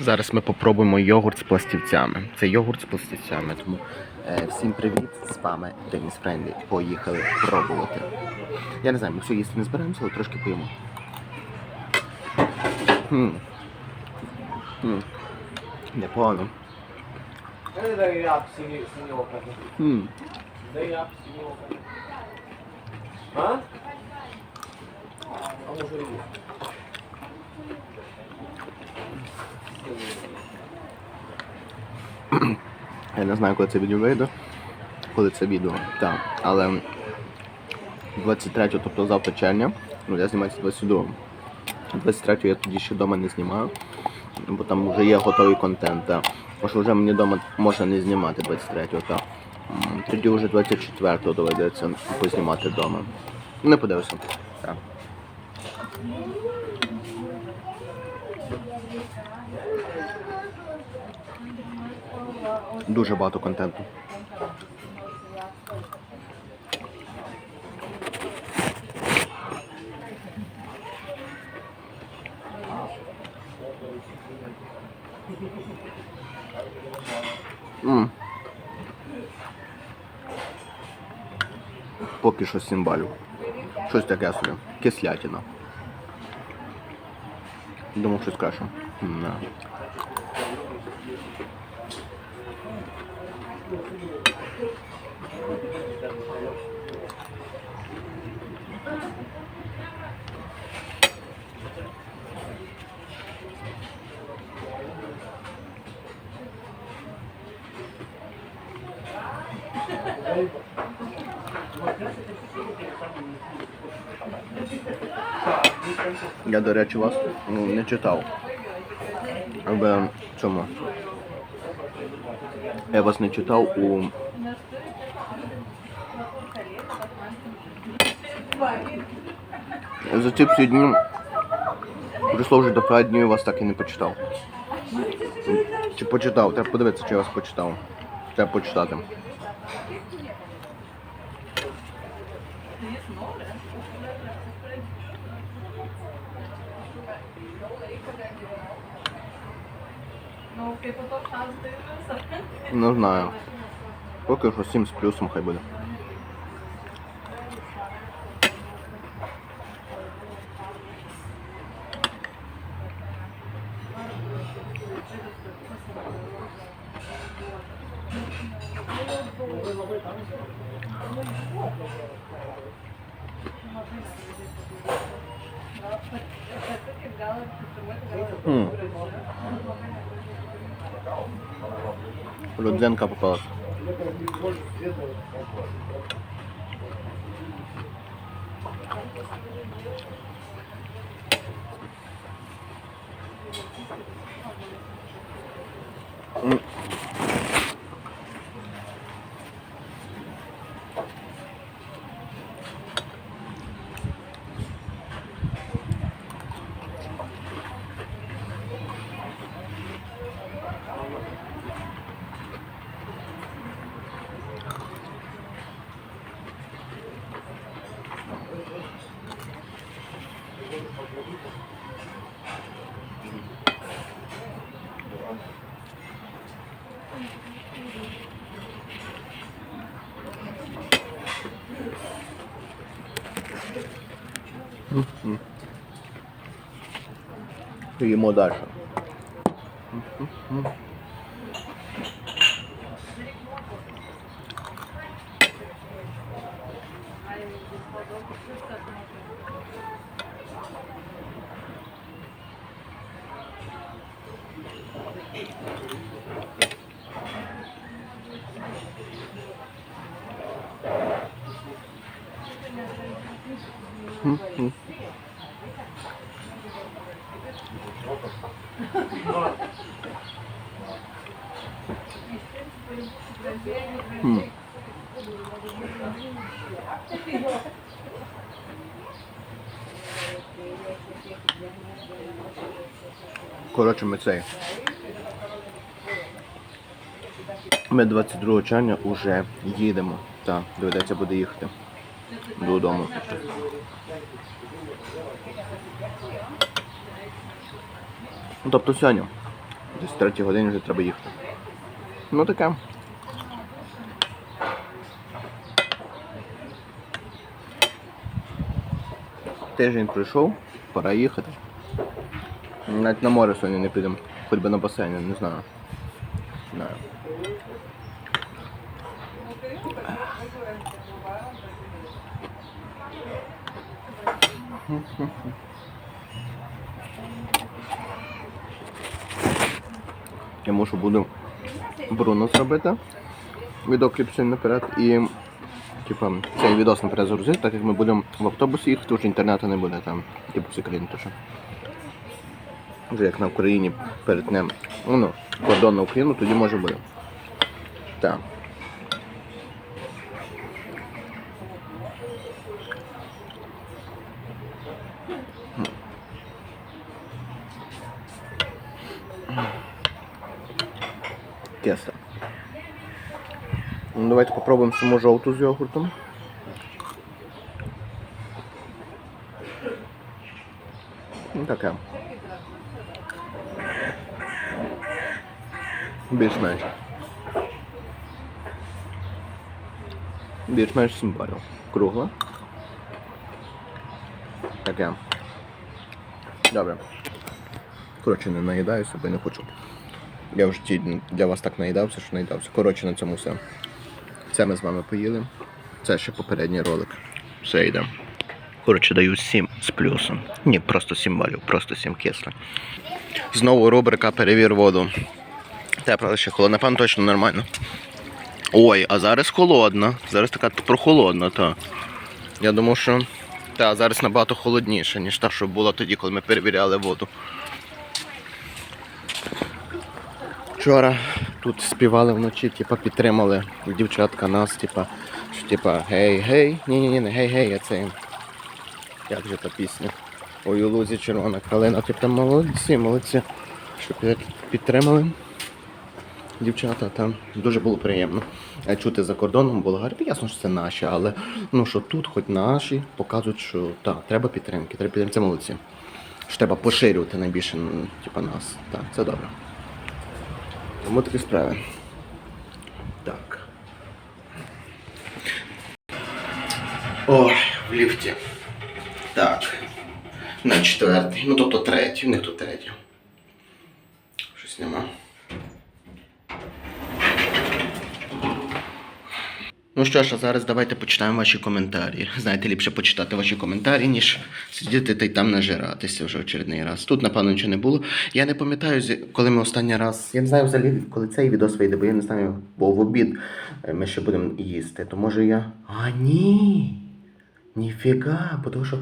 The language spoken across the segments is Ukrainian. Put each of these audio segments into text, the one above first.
Зараз ми попробуємо йогурт з пластівцями. Це йогурт з пластівцями. Тому е, всім привіт, з вами Деніс Френдлі. Поїхали пробувати. Я не знаю, ми все їсти не зберемося, але трошки поїмо. Хм. Хм. Непогано. Хм. Dai appi si Я не знаю, коли це відео вийде. Коли це відео. Так. Але 23, тобто завтра червня, ну я знімаю це 22. 23 я тоді ще вдома не знімаю, бо там вже є готовий контент. Так. Тому що вже мені вдома можна не знімати 23-го, так. Тоді вже 24-го доведеться познімати вдома. Не подивився. Так. Дуже багато контенту. М. Поки що 7 балів. Щось таке собі. Кислятина. Думав, щось краще. Я, до речі, вас ну, не читав. В цьому. Я вас не читав у. За ці всі дні прийшло вже до п'ять вас так і не почитав. Чи почитав? Треба подивитися, чи я вас почитав. Треба почитати. Ти потім дивився. Не знаю. Поки що 7 з плюсом хай буде. Ludzan Kapukor. Mm. Їмо далі. М. Коротше, ми цей. Ми 22 червня вже їдемо. Так, доведеться буде їхати додому. Ну, тобто сьогодні. Десь в третій годині вже треба їхати. Ну таке. Тиждень пройшов, пора їхати. Навіть на море сьогодні не підемо, хоч би на басейні, не знаю. Не Я мушу буду Бруно зробити. Сьогодні наперед і типа цей відос наперед загрузити, так як ми будемо в автобусі їхати, вже інтернету не буде там, типу всі країни то що. Вже як на Україні перетнемо ну, кордон на Україну, тоді може буде. Так. Кеса. Ну, давайте попробуємо саму жовту з йогуртом. Ну, таке. Більш-менш. Більш-менш симпарю. Кругла. Таке. Добре. Коротше, не наїдаюся, бо не хочу. Я в житті для вас так наїдався, що наїдався. Коротше, на цьому все. Це ми з вами поїли. Це ще попередній ролик. Все йде. Коротше, даю 7 з плюсом. Ні, просто 7 балів, просто 7 кисло. Знову рубрика перевір воду. Тепла ще холодна, напевно, точно нормально. Ой, а зараз холодна. Зараз така прохолодна, та. Я думав, що та, зараз набагато холодніше, ніж та, що була тоді, коли ми перевіряли воду. Вчора тут співали вночі, типа підтримали дівчатка нас, типа, що типа гей, гей, ні, ні, ні, не гей, гей, а це. Як же та пісня? Ой, у лузі червона калина, типа молодці, молодці. Що підтримали дівчата, там дуже було приємно. Е, Чути за кордоном Болгарії, ясно, що це наші, але ну що тут, хоч наші, показують, що так, треба підтримки, треба підтримки, це молодці. Що треба поширювати найбільше, м, типа нас. Так, це добре. Тому такі справи. Так. Ой, в ліфті. Так. На четвертий. Ну тобто третій, не тут третій. Щось нема. Ну що ж, а зараз давайте почитаємо ваші коментарі. Знаєте, ліпше почитати ваші коментарі, ніж сидіти та й там нажиратися вже очередний раз. Тут, напевно, нічого не було. Я не пам'ятаю, коли ми останній раз. Я не знаю взагалі, коли цей відос вийде, бо я не знаю, бо в обід е, ми ще будемо їсти. То може я. А ні. Ніфіга, бо тому що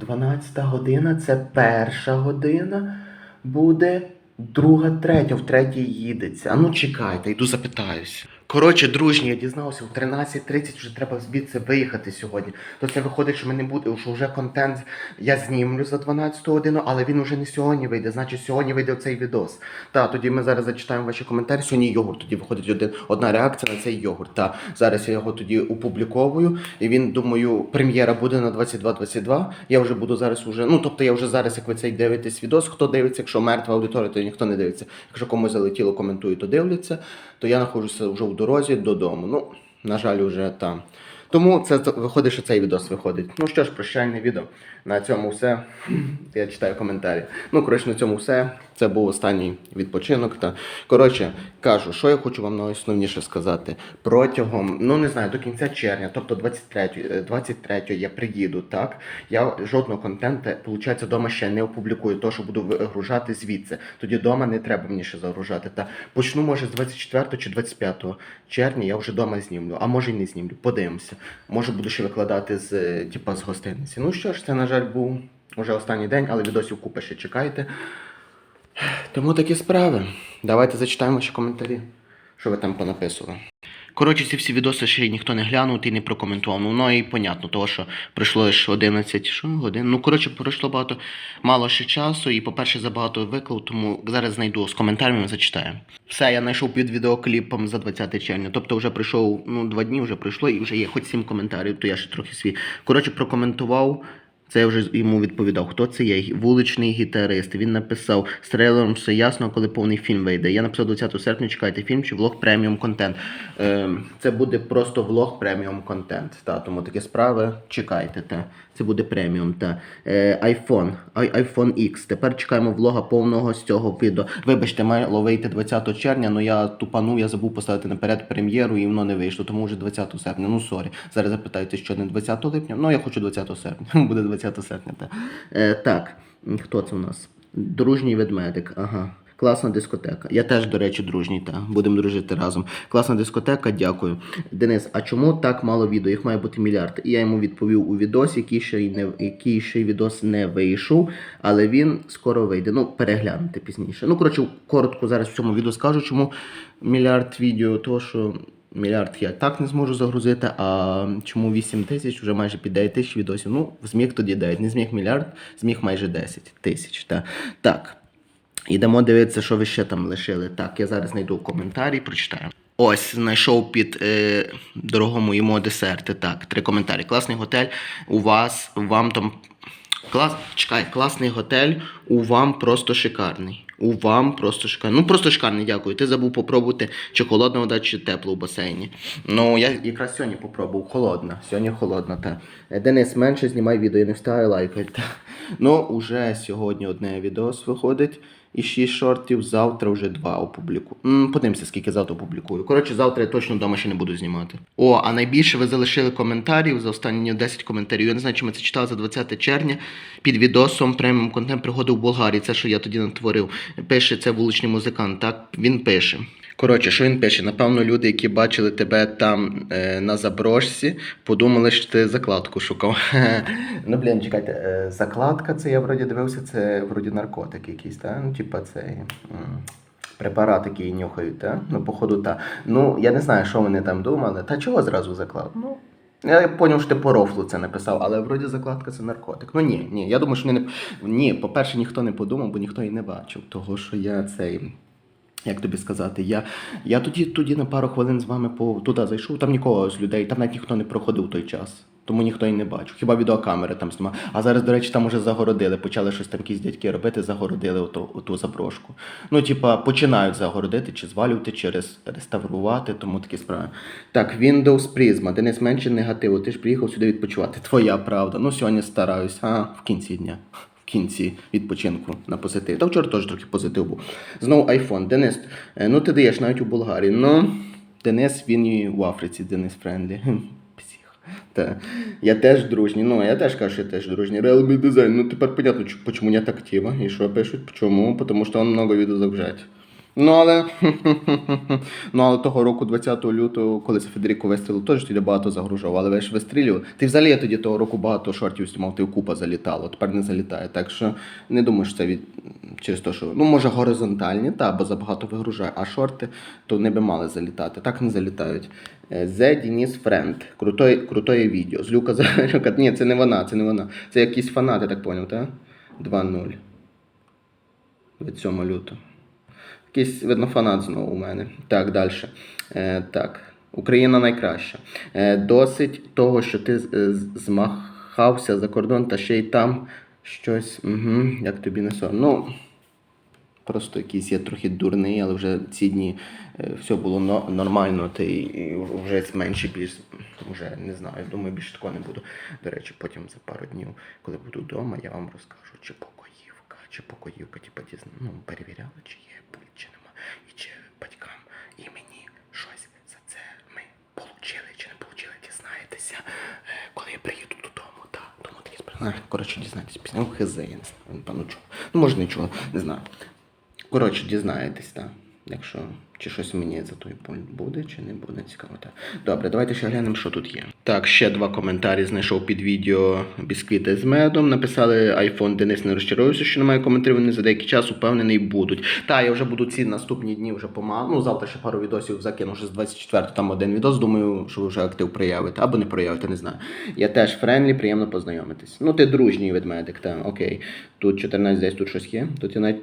12 година це перша година, буде друга, третя, в третій їдеться. А ну чекайте, йду запитаюся. Коротше, дружні, я дізнався, в 13.30 вже треба звідси виїхати сьогодні. То це виходить, що ми не буде, що вже контент я знімлю за 12 годину, але він вже не сьогодні вийде. Значить, сьогодні вийде цей відос. Та тоді ми зараз зачитаємо ваші коментарі. Сьогодні йогурт. Тоді виходить один, одна реакція на цей йогурт. Та зараз я його тоді опубліковую. І він, думаю, прем'єра буде на 22-22. Я вже буду зараз уже. Ну тобто я вже зараз, як ви цей дивитесь відос, хто дивиться, якщо мертва аудиторія, то ніхто не дивиться. Якщо комусь залетіло, коментує, то дивляться, то я знаходжуся вже в дорозі додому. Ну, на жаль, вже там. Тому це виходить, що цей відос виходить. Ну що ж, прощальне відео. На цьому все. Я читаю коментарі. Ну, коротше, на цьому все. Це був останній відпочинок. Та коротше, кажу, що я хочу вам найосновніше сказати. Протягом, ну не знаю, до кінця червня, тобто 23, е, 23 я приїду, так? Я жодного контенту, виходить, вдома ще не опублікую, то що буду вигружати звідси. Тоді вдома не треба мені ще загружати. Та почну, може, з 24 чи 25 червня я вже вдома знімлю, а може й не знімлю. Подивимося. Може буду ще викладати з, е, типа, з гостиниці. Ну що ж, це, на жаль, був уже останній день, але відосів купа ще чекайте. Тому такі справи. Давайте зачитаємо ваші коментарі. Що ви там понаписували? Коротше, ці всі відоси ще ніхто не глянув і не прокоментував. Ну, ну і понятно, того, що пройшло ж 11 що, годин. Ну, коротше, пройшло багато мало ще часу, і, по-перше, забагато виклав, тому зараз знайду з коментарями зачитаю. Все, я знайшов під відеокліпом за 20 червня. Тобто вже пройшов, ну, два дні вже пройшло, і вже є хоч 7 коментарів, то я ще трохи свій. Коротше, прокоментував Це вже йому відповідав. Хто це є? Вуличний гітарист. Він написав з трейлером все ясно, коли повний фільм вийде. Я написав 20 серпня, чекайте фільм чи влог преміум контент. Ем, це буде просто влог преміум контент. Та, тому такі справи чекайте. Та. Це буде преміум. Та. Е, iPhone, iPhone X. Тепер чекаємо влога повного з цього відео. Вибачте, мало вийти 20 червня, але я тупанув, я забув поставити наперед прем'єру і воно не вийшло, тому вже 20 серпня. Ну сорі. Зараз запитаєте, що не 20 липня. Ну я хочу 20 серпня. Буде 20 серпня. Та. Е, так, хто це у нас? Дружній ведмедик. Ага. Класна дискотека. Я теж, до речі, дружній, та будемо дружити разом. Класна дискотека, дякую. Денис, а чому так мало відео? Їх має бути мільярд. І я йому відповів у відосі, який ще й не який ще й відос не вийшов, але він скоро вийде. Ну, переглянути пізніше. Ну, коротше, коротко зараз в цьому відео скажу, чому мільярд відео, то що. Мільярд я так не зможу загрузити, а чому 8 тисяч, вже майже під 9 тисяч відосів. Ну, зміг тоді 9, не зміг мільярд, зміг майже 10 тисяч. Та. Так. Ідемо дивитися, що ви ще там лишили. Так, я зараз знайду коментарі, прочитаю. Ось, знайшов під е, дорогому йому десерти. Так, три коментарі. Класний готель. У вас, вам там. Клас, чекай, класний готель, у вам просто шикарний. У вам просто шикарний. Ну просто шикарний, дякую. Ти забув попробувати, чи холодна вода, чи тепло в басейні. Ну, я якраз сьогодні попробував. Холодна. Сьогодні холодна, та. Е, Денис, менше знімай відео, я не встигаю лайкати. Ну, уже сьогодні одне відео виходить. І 6 шортів, завтра вже два опублікую. Подивимося, скільки завтра опублікую. Коротше, завтра я точно вдома ще не буду знімати. О, а найбільше ви залишили коментарів за останні 10 коментарів. Я не знаю, чи ми це читали за 20 червня. Під відосом преміум контент пригоди в Болгарії. Це що я тоді натворив. Пише це вуличний музикант. Так він пише. Коротше, що він пише? Напевно, люди, які бачили тебе там е, на заброшці, подумали, що ти закладку шукав. ну, блін, чекайте, е, закладка це я вроді дивився, це вроді наркотик якийсь, так? Ну, типа цей. Препарат, який нюхають, так? Ну, походу, так. Ну, я не знаю, що вони там думали. Та чого зразу заклад? Ну, я зрозумів, що ти по рофлу це написав, але вроді закладка це наркотик. Ну ні, ні. Я думаю, що не. Ні, по-перше, ніхто не подумав, бо ніхто і не бачив. Того, що я цей. Як тобі сказати, я, я тоді, тоді на пару хвилин з вами по, туди зайшов, там нікого з людей, там навіть ніхто не проходив той час. Тому ніхто і не бачив. Хіба відеокамери там знімали. А зараз, до речі, там уже загородили. Почали щось там якісь дядьки робити, загородили оту, оту заброшку. Ну, типа, починають загородити, чи звалювати, чи реставрувати, тому такі справи. Так, Windows Prisma. Денис менше негативу. Ти ж приїхав сюди відпочивати. Твоя правда. Ну, сьогодні стараюсь, а в кінці дня. Кінці відпочинку на позитив. Та вчора теж трохи позитив був. Знову iPhone. Денис, е, ну ти даєш навіть у Болгарії. Ну, Денис, він і в Африці, Денис Френдлі. Та. Я теж дружній. Ну, я теж кажу, що я теж дружній. Realme дизайн, Ну тепер понятно, чому я так актива. І що пишуть? Чому? Тому що він много відео загружать. Ну, але ну, але того року, 20 лютого, коли це Федеріко вистрілив, теж тоді багато загружав, але ви ж вистрілювали. Ти взагалі я тоді того року багато шортів знімав, ти купа залітало, тепер не залітає. Так що не думаю, що це від через те, що ну може горизонтальні, та, бо забагато вигружає, а шорти то не би мали залітати. Так не залітають. Е, The Денис Friend. Крутое, крутое відео. З Люка Зарюка. Ні, це не вона, це не вона. Це якісь фанати, так поняв, так? 2-0. Від 7 лютого. Якийсь, видно, фанат знову у мене. Так, далі. Е, так. Україна найкраща. Е, досить того, що ти е, змахався за кордон, та ще й там щось. Угу, як тобі не соромно. Ну, просто якийсь я трохи дурний, але вже ці дні е, все було но- нормально, та й вже менше більш, вже не знаю, думаю, більше такого не буду. До речі, потім за пару днів, коли буду вдома, я вам розкажу, чи покоївка, чи покоївка, типа, дізна, ну, перевіряли, чи є пульт, чи нема, і чи батькам і мені щось за це ми получили, чи не получили, дізнаєтеся, е, коли я приїду додому, так, тому такі справи. Коротше, дізнайтесь після ну, хз, я не знаю, пану чого. Ну, може нічого, не знаю. Коротше, дізнаєтесь, так. Якщо чи щось мені за той пульт буде, чи не буде, цікаво. Так. Добре, давайте ще глянемо, що тут є. Так, ще два коментарі знайшов під відео бісквіти з медом. Написали iPhone Денис не розчаровується, що немає коментарів. Вони за деякий час упевнений будуть. Та, я вже буду ці наступні дні вже помалу. Ну, завтра ще пару відосів закину вже з 24 там один відос. Думаю, що ви вже актив проявите. Або не проявите, не знаю. Я теж френдлі, приємно познайомитись. Ну, ти дружній ведмедик, так, окей. Тут 14 десь тут щось є. Тут я навіть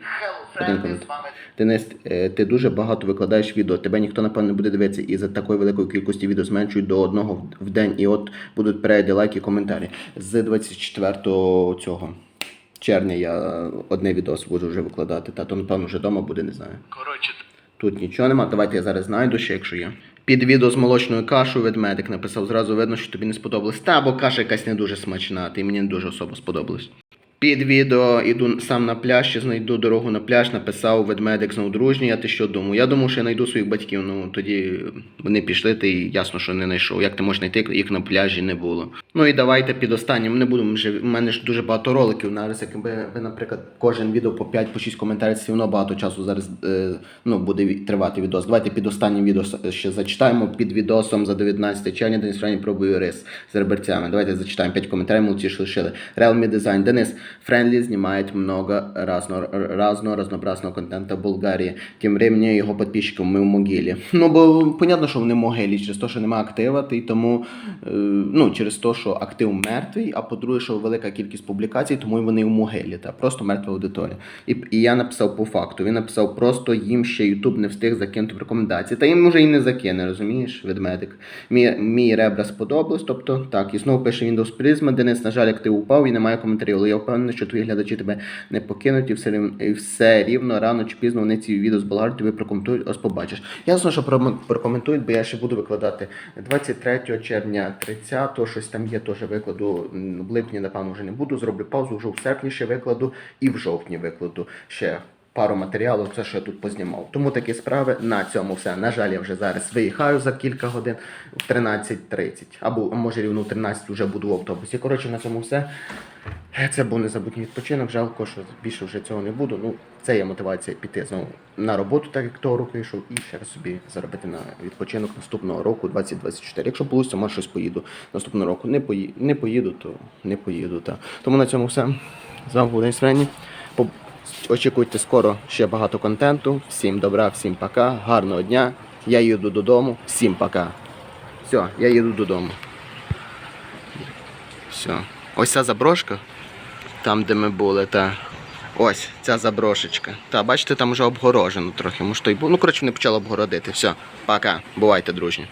один коментар. Денис, е, ти дуже багато викладаєш. Викладаєш відео. Тебе ніхто, напевно, не буде дивитися, і за такої великої кількості відео зменшують до одного в- день. І от будуть перегляди, лайки, коментарі. З 24 цього червня я одне відео буду вже викладати. Та то, напевно, вже вдома буде, не знаю. Коротше. Тут нічого нема. Давайте я зараз знайду ще, якщо є. Під відео з молочною кашею ведмедик написав, зразу видно, що тобі не сподобалось. Та, бо каша якась не дуже смачна, ти мені не дуже особо сподобалось. Під відео іду сам на пляж, чи знайду дорогу на пляж, написав ведмедик знову дружній, а ти що думав? Я думав, що я знайду своїх батьків, ну тоді вони пішли, ти ясно, що не знайшов. Як ти можеш знайти, їх на пляжі не було. Ну і давайте під останнім. Не буду вже. У мене ж дуже багато роликів. Нараз, якби ви, наприклад, кожен відео по 5 по 6 коментарів, все одно багато часу зараз е, ну, буде тривати відос. Давайте під останнім відео ще зачитаємо під відосом за 19 червня Денис Френі пробує рис з реберцями. Давайте зачитаємо 5 коментарів, молодці, що лишили. Realme Design. Денис Френдлі знімает много разного, разного разнообразного контента в Болгарії. Тим временем його підписчиків ми в могилі. Ну, бо понятно, що вони в могилі, через те, що немає актива, і тому, е, ну, через те, що актив мертвий, а по-друге, що велика кількість публікацій, тому вони в могилі, та просто мертва аудиторія. І, і я написав по факту. Він написав, просто їм ще YouTube не встиг закинути в рекомендації. Та їм вже і не закине, розумієш, ведмедик. Мій, мій ребра сподобалось, тобто так, і знову пише Windows Prisma, Денис, на жаль, актив упав і немає коментарів, але я впевнений, що твої глядачі тебе не покинуть і все, рів- і все рівно, рано чи пізно вони ці відео з Болгарії тобі прокоментують, ось побачиш. Ясно, що прокоментують, бо я ще буду викладати 23 червня, 30, щось там є, теж викладу. В липні, напевно, вже не буду. Зроблю паузу, вже в серпні ще викладу і в жовтні викладу ще. Пару матеріалів, це що я тут познімав. Тому такі справи на цьому все. На жаль, я вже зараз виїхаю за кілька годин в 13.30. Або може рівно в 13 вже буду в автобусі. Коротше, на цьому все. Це був незабутній відпочинок. Жалко, що більше вже цього не буду. Ну, це є мотивація піти знову на роботу, так як того року йшов, і ще раз собі заробити на відпочинок наступного року, 2024. Якщо вийде, може щось поїду наступного року. Не, пої... не поїду, то не поїду. Та. Тому на цьому все. З вами був Денис Френі. Очікуйте скоро ще багато контенту. Всім добра, всім пока, гарного дня. Я їду додому. Всім пока. Все, я їду додому. Все. Ось ця заброшка, там, де ми були, та. Ось ця заброшечка. Та, бачите, там вже обгорожено трохи. Може, то й. Ну, коротше, вони почали обгородити. Все, пока. Бувайте, дружні.